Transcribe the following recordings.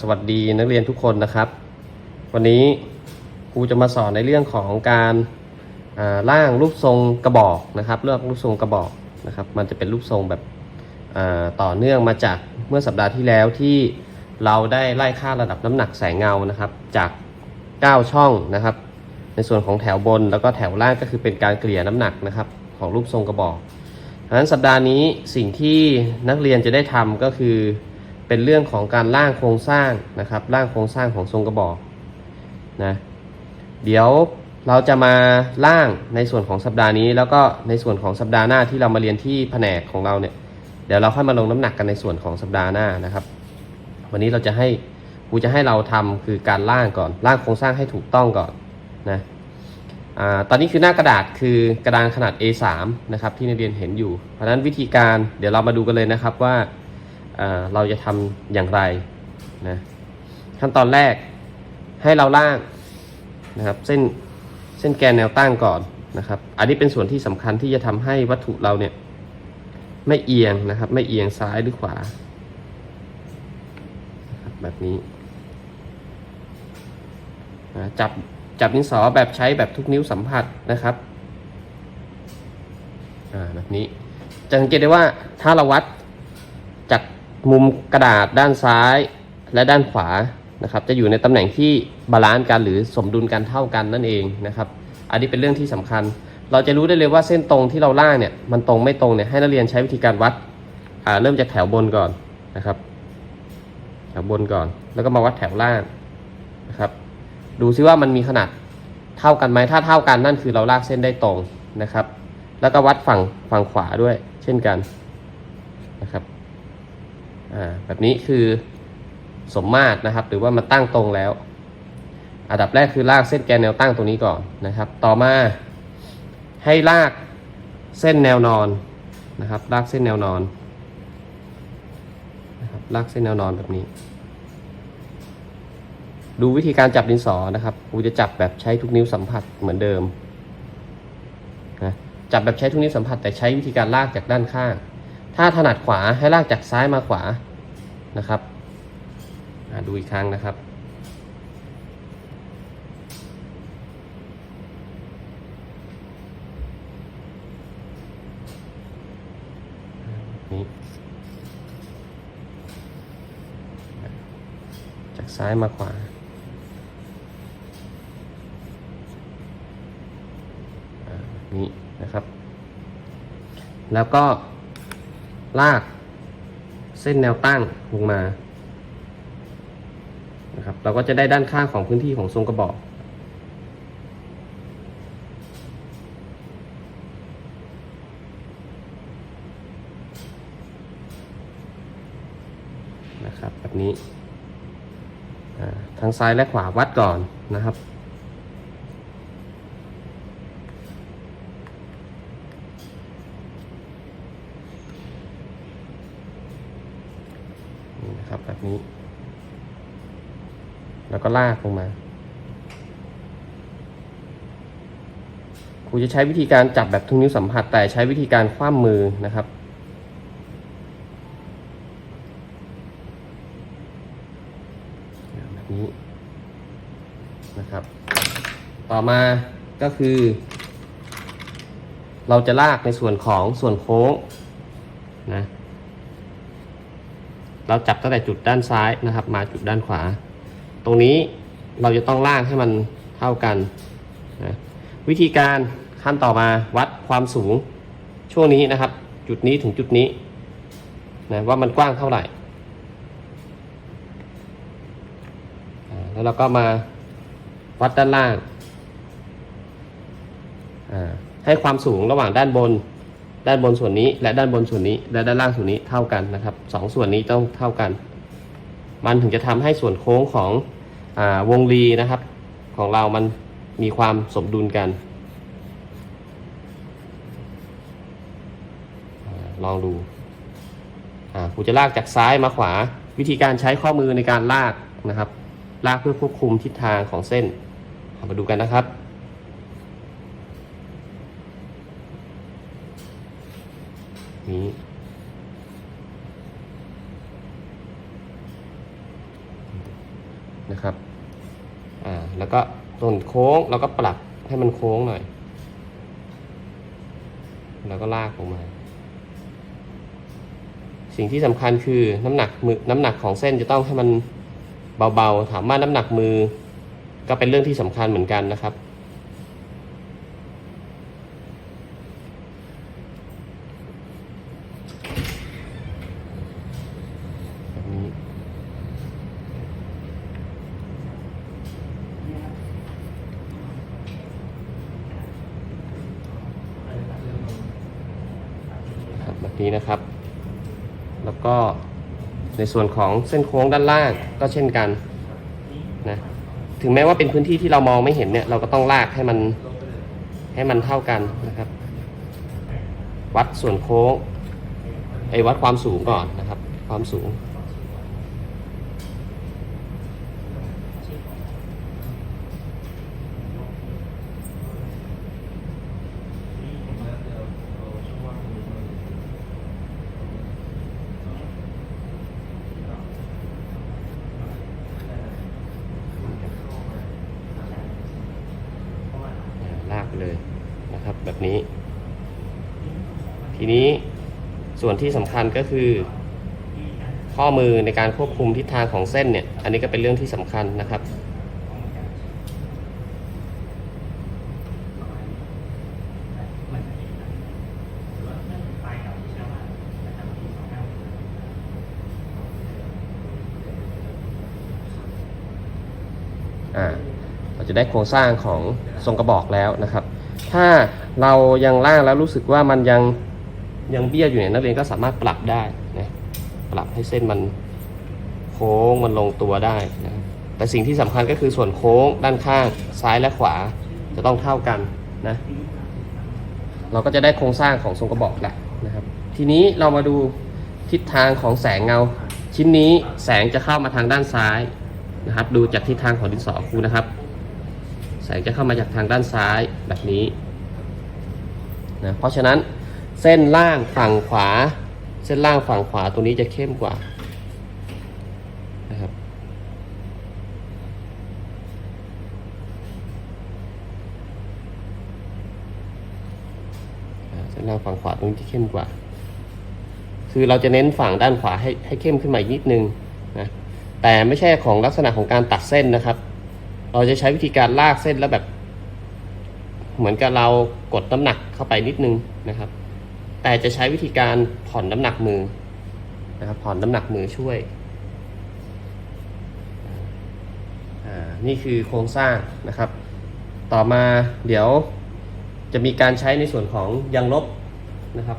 สวัสดีนักเรียนทุกคนนะครับ วันนี้ครูจะมาสอนในเรื่องของการร่างรูปทรงกระบอกนะครับเลือกรูปทรงกระบอกนะครับ มันจะเป็นรูปทรงแบบต่อเนื่องมาจากเมื่อสัปดาห์ที่แล้วที่เราได้ไล่ค่าระดับน้ำหนักแสงเงานะครับ จาก 9 ช่องนะครับ ในส่วนของแถวบนแล้วก็แถวล่างก็คือเป็นการเกลี่ยน้ำหนักนะครับของรูปทรงกระบอกดังนั้นสัปดาห์นี้สิ่งที่นักเรียนจะได้ทำก็คือ เป็นเรื่องของการร่างโครงสร้างนะครับร่างโครงสร้างของทรงกระบอกนะเดี๋ยวเราจะมาร่างในส่วนของสัปดาห์นี้ แล้วก็ในส่วนของสัปดาห์หน้าที่เรามาเรียนที่แผนกของเราเนี่ยเดี๋ยวเราค่อยมาลงน้ำหนักกันในส่วนของสัปดาห์หน้านะครับ วันนี้เราจะให้ครูจะให้เราทำคือการร่างก่อนร่างโครงสร้างให้ถูกต้องก่อนนะอ่าตอนนี้คือหน้ากระดาษคือกระดานขนาด A3 นะครับที่นักเรียนเห็นอยู่ เพราะฉะนั้นวิธีการเดี๋ยวเรามาดูกันเลยนะครับว่า เราจะทำอย่างไรนะขั้นตอนแรกให้เราล่างนะครับเส้นเส้นแกนแนวตั้งก่อนนะครับ อันนี้เป็นส่วนที่สำคัญที่จะทำให้วัตถุเราเนี่ยไม่เอียงนะครับ ไม่เอียงซ้ายหรือขวา แบบนี้นะจับจับดินสอแบบใช้แบบทุกนิ้วสัมผัสนะครับอ่าแบบนี้จะสังเกตได้ว่าถ้าเราวัด มุมกระดาษด้านซ้ายและด้านขวานะครับจะอยู่ในตำแหน่งที่บาลานซ์กันหรือสมดุลกันเท่ากันนั่นเองนะครับ อันนี้เป็นเรื่องที่สำคัญ เราจะรู้ได้เลยว่าเส้นตรงที่เราล่างเนี่ยมันตรงไม่ตรงเนี่ยให้นักเรียนใช้วิธีการวัดอ่าเริ่มจากแถวบนก่อนนะครับ แถวบนก่อน แล้วก็มาวัดแถวล่างนะครับ ดูซิว่ามันมีขนาดเท่ากันไหมถ้าเท่ากันนั่นคือเราลากเส้นได้ตรงนะครับ แล้วก็วัดฝั่งฝั่งขวาด้วยเช่นกันนะครับ อ่าแบบนี้คือสมมาตรนะครับ หรือว่ามันตั้งตรงแล้ว อันดับแรกคือลากเส้นแกนแนวตั้งตรงนี้ก่อนนะครับ ต่อมาให้ลากเส้นแนวนอนนะครับลากเส้นแนวนอนนะครับลากเส้นแนวนอนแบบนี้ ดูวิธีการจับดินสอนะครับครูจะจับแบบใช้ทุกนิ้วสัมผัสเหมือนเดิมนะจับแบบใช้ทุกนิ้วสัมผัสแต่ใช้วิธีการลากจากด้านข้าง ถ้าถนัดขวาให้ลากจากซ้ายมาขวานะครับดูอีกครั้งนะครับ นี้ จากซ้ายมาขวาอ่านี้นะครับ แล้วก็ ลาก เส้นแนวตั้งลงมานะครับเราก็จะได้ด้านข้างของพื้นที่ของทรงกระบอกนะครับแบบนี้อ่าทั้งซ้ายและขวาวัดก่อนนะครับ นี้ แล้วก็ลากลงมาครูจะใช้วิธีการจับแบบทุกนิ้วสัมผัส แต่ใช้วิธีการคว่ำมือนะครับ แบบนี้นะครับ ต่อมาก็คือ เราจะลากในส่วนของส่วนโค้งนะ เราจับตั้งแต่จุดด้านซ้ายนะครับ มาจุดด้านขวา ตรงนี้เราจะต้องลากให้มันเท่ากันนะวิธีการขั้นต่อมาวัดความสูงช่วงนี้นะครับ จุดนี้ถึงจุดนี้นะว่ามันกว้างเท่าไหร่ แล้วเราก็มาวัดด้านล่าง ให้ความสูงระหว่างด้านบน ด้านบนส่วนนี้ และด้านบนส่วนนี้ และด้านล่างส่วนนี้เท่ากันนะครับสองส่วนนี้ต้องเท่ากัน มันถึงจะทำให้ส่วนโค้งของอวงรีนะครับ ของเรามันมีความสมดุลกันอลองดูอ่าครูจะลากจากซ้ายมาขวา วิธีการใช้ข้อมือในการลากนะครับ ลากเพื่อควบคุมทิศทางของเส้น มาดูกันนะครับ นี้ นะครับ อ่า แล้วก็ส่วนโค้งเราก็ปรับให้มันโค้งหน่อย แล้วก็ลากลงมา สิ่งที่สำคัญคือน้ำหนักมือน้ำหนักของเส้นจะต้องให้มันเบาๆ ถามว่าน้ำหนักมือ ก็เป็นเรื่องที่สำคัญเหมือนกันนะครับนี้ ครับแบบ นี้นะครับ แล้วก็ในส่วนของเส้นโค้งด้านล่างก็เช่นกันนะถึงแม้ว่าเป็นพื้นที่ที่เรามองไม่เห็นเนี่ยเราก็ต้องลากให้มันให้มันเท่ากันนะครับ วัดส่วนโค้งไอ้วัดความสูงก่อนนะครับ ความสูง ลากไปเลยนะครับ แบบนี้ ทีนี้ส่วนที่สำคัญก็คือ ข้อมือในการควบคุมทิศทางของเส้นเนี่ย อันนี้ก็เป็นเรื่องที่สำคัญนะครับ เราจะได้โครงสร้างของทรงกระบอกแล้วนะครับ ถ้าเรายังล่างแล้วรู้สึกว่ามันยัง ยังเบี้ยอยู่เนี่ยนักเรียนก็สามารถปรับได้นะปรับให้เส้นมันโค้งมันลงตัวได้นะแต่สิ่งที่สำคัญก็คือส่วนโค้งด้านข้างซ้ายและขวาจะต้องเท่ากันนะเราก็จะได้โครงสร้างของทรงกระบอกแหละนะครับ ทีนี้เรามาดูทิศทางของแสงเงา ชิ้นนี้แสงจะเข้ามาทางด้านซ้ายนะครับ ดูจากทิศทางของดินสอครูนะครับ แสงจะเข้ามาจากทางด้านซ้ายแบบนี้นะเพราะฉะนั้น เส้นล่างฝั่งขวา เส้นล่างฝั่งขวาตัวนี้จะเข้มกว่านะครับเส้นล่างฝั่งขวาตรงนี้จะเข้มกว่า คือเราจะเน้นฝั่งด้านขวาให้ให้เข้มขึ้นมาอีกนิดนึงนะแต่ไม่ใช่ของลักษณะของการตัดเส้นนะครับ เราจะใช้วิธีการลากเส้นแล้วแบบ เหมือนกับเรากดน้ำหนักเข้าไปนิดนึงนะครับ แต่จะใช้วิธีการผ่อนน้ำหนักมือนะครับผ่อนน้ำหนักมือช่วยอ่านี่คือโครงสร้างนะครับ ต่อมาเดี๋ยวจะมีการใช้ในส่วนของยางลบนะครับ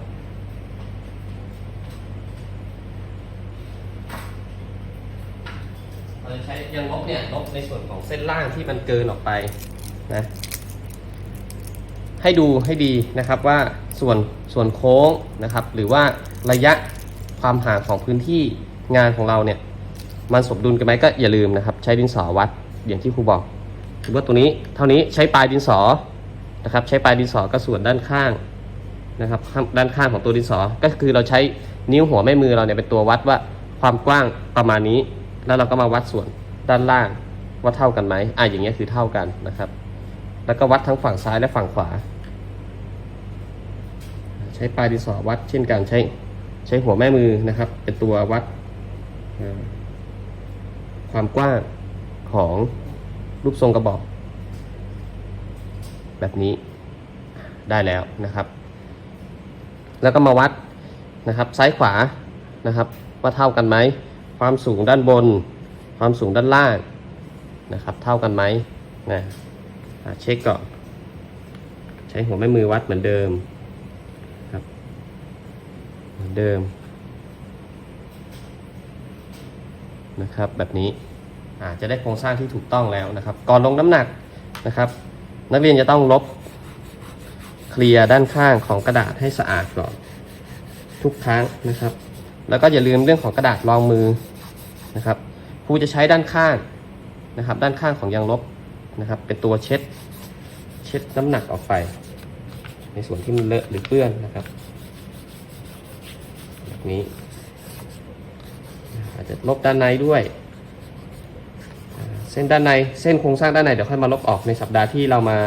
เราจะใช้ยางลบเนี่ยลบในส่วนของเส้นล่างที่มันเกินออกไปนะ ให้ดูให้ดีนะครับว่าส่วนส่วนโค้งนะครับ หรือว่าระยะความห่างของพื้นที่งานของเราเนี่ยมันสมดุลกันไหมก็อย่าลืมนะครับ ใช้ดินสอวัดอย่างที่ครูบอกถือว่าตัวนี้เท่านี้ใช้ปลายดินสอนะครับ ใช้ปลายดินสอก็ส่วนด้านข้างนะครับ ด้านข้างของตัวดินสอก็คือเราใช้นิ้วหัวแม่มือเราเนี่ยเป็นตัววัดว่าความกว้างประมาณนี้ แล้วเราก็มาวัดส่วนด้านล่างว่าเท่ากันไหมอะอย่างเงี้ยคือเท่ากันนะครับ แล้วก็วัดทั้งฝั่งซ้ายและฝั่งขวา ใช้ปลายดินสอวัดเช่นกันใช้ใช้หัวแม่มือนะครับ เป็นตัววัด ความกว้างของรูปทรงกระบอก แบบนี้ได้แล้วนะครับ แล้วก็มาวัดนะครับ ซ้ายขวานะครับ ว่าเท่ากันไหมความสูงด้านบน ความสูงด้านล่างนะครับ เท่ากันไหมนะ เช็คก่อน ใช้หัวแม่มือวัดเหมือนเดิมครับเหมือนเดิมนะครับแบบนี้อาจะได้โครงสร้างที่ถูกต้องแล้วนะครับ ก่อนลงน้ำหนักนะครับ นักเรียนจะต้องลบเคลียร์ด้านข้างของกระดาษให้สะอาดก่อน ทุกครั้งนะครับ แล้วก็อย่าลืมเรื่องของกระดาษรองมือนะครับครูจะใช้ด้านข้างนะครับ ด้านข้างของยางลบ นะครับ เป็นตัวเช็ด เช็ดน้ำหนักออกไป ในส่วนที่มันเลอะหรือเปื้อนนะครับแบบนี้ อาจจะลบด้านในด้วยเส้นด้านในเส้นโครงสร้างด้านในเดี๋ยวค่อยมาลบออกในสัปดาห์ที่เรามา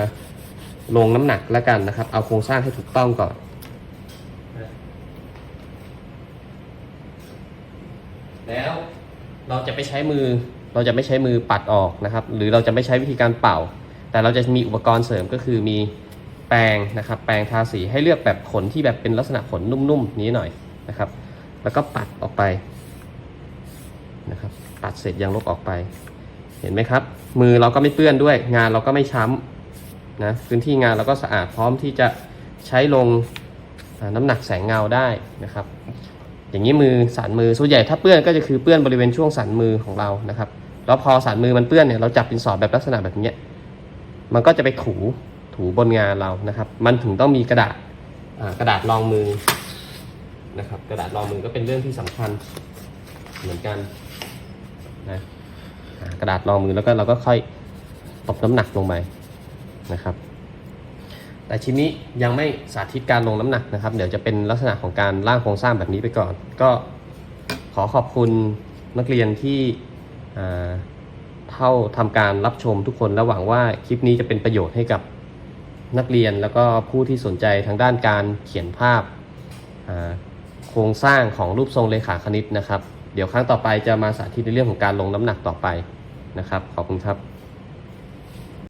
ลงน้ำหนักแล้วกันนะครับ เอาโครงสร้างให้ถูกต้องก่อนแล้วเราจะไปใช้มือ เราจะไม่ใช้มือปัดออกนะครับ หรือเราจะไม่ใช้วิธีการเป่า แต่เราจะมีอุปกรณ์เสริมก็คือมีแปรงนะครับ แปรงทาสีให้เลือกแบบขนที่แบบเป็นลักษณะขนนุ่มๆนี้หน่อยนะครับ แล้วก็ปัดออกไปนะครับ ปัดเสร็จยางลบออกไป เห็นไหมครับ มือเราก็ไม่เปื้อนด้วย งานเราก็ไม่ช้ำนะ พื้นที่งานเราก็สะอาดพร้อมที่จะใช้ลงน้ำหนักแสงเงาได้นะครับ อย่างนี้มือสันมือส่วนใหญ่ถ้าเปื้อนก็จะคือเปื้อนบริเวณช่วงสันมือของเรานะครับ แล้วพอสันมือมันเปื้อนเนี่ยเราจับเป็นสอบแบบลักษณะแบบนี้มันก็จะไปถูถูบนงานเรานะครับ มันถึงต้องมีกระดาษกระดาษรองมือนะครับ กระดาษรองมือก็เป็นเรื่องที่สำคัญเหมือนกันนะกระดาษรองมือแล้วก็เราก็ค่อยตบน้ำหนักลงไปนะครับ แต่ชิ้นนี้ยังไม่สาธิตการลงน้ำหนักนะครับ เดี๋ยวจะเป็นลักษณะของการร่างโครงสร้างแบบนี้ไปก่อน ก็ขอขอบคุณนักเรียนที่ เท่าทำการรับชมทุกคนและหวังว่าคลิปนี้จะเป็นประโยชน์ให้กับนักเรียนแล้วก็ผู้ที่สนใจทางด้านการเขียนภาพาโครงสร้างของรูปทรงเลขาคณิตนะครับ เดี๋ยวครั้งต่อไปจะมาสาธิตในเรื่องของการลงน้ำหนักต่อไปนะครับ ขอบคุณครับ